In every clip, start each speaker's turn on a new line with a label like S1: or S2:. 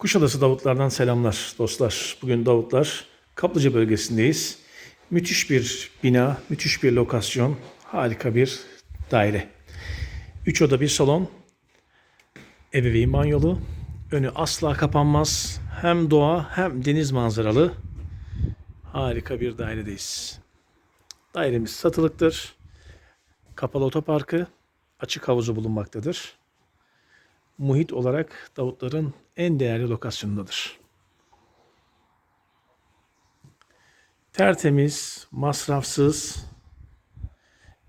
S1: Kuşadası Davutlardan selamlar dostlar. Bugün Davutlar Kaplıca bölgesindeyiz. Müthiş bir bina, müthiş bir lokasyon, harika bir daire. Üç oda bir salon, ebeveyn banyolu, önü asla kapanmaz. Hem doğa hem deniz manzaralı harika bir dairedeyiz. Dairemiz satılıktır. Kapalı otoparkı, açık havuzu bulunmaktadır muhit olarak Davutların en değerli lokasyonundadır. Tertemiz, masrafsız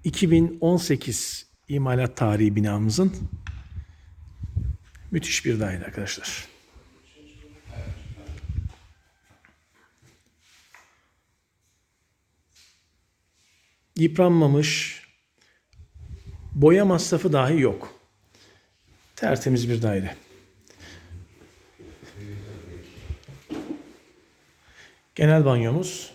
S1: 2018 imalat tarihi binamızın müthiş bir daire arkadaşlar. Yıpranmamış, boya masrafı dahi yok. Tertemiz bir daire. Genel banyomuz.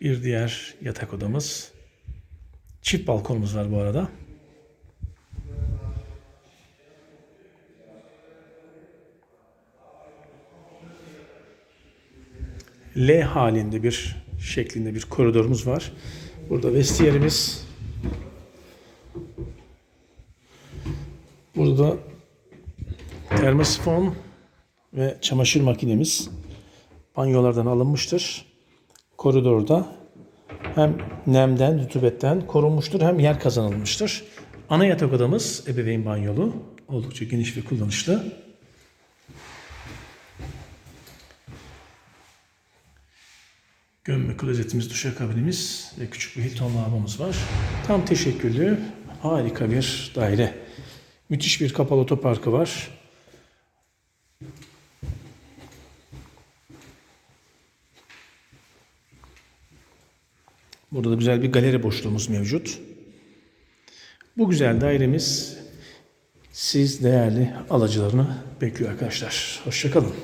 S1: Bir diğer yatak odamız. Çift balkonumuz var bu arada. L halinde bir şeklinde bir koridorumuz var. Burada vestiyerimiz. Burada termosifon ve çamaşır makinemiz banyolardan alınmıştır. Koridorda hem nemden, rütubetten korunmuştur hem yer kazanılmıştır. Ana yatak odamız ebeveyn banyolu. Oldukça geniş ve kullanışlı. Gömme klozetimiz, duşakabinimiz ve küçük bir Hilton lavabomuz var. Tam teşekküllü, harika bir daire. Müthiş bir kapalı otoparkı var. Burada da güzel bir galeri boşluğumuz mevcut. Bu güzel dairemiz siz değerli alıcılarını bekliyor arkadaşlar. Hoşçakalın.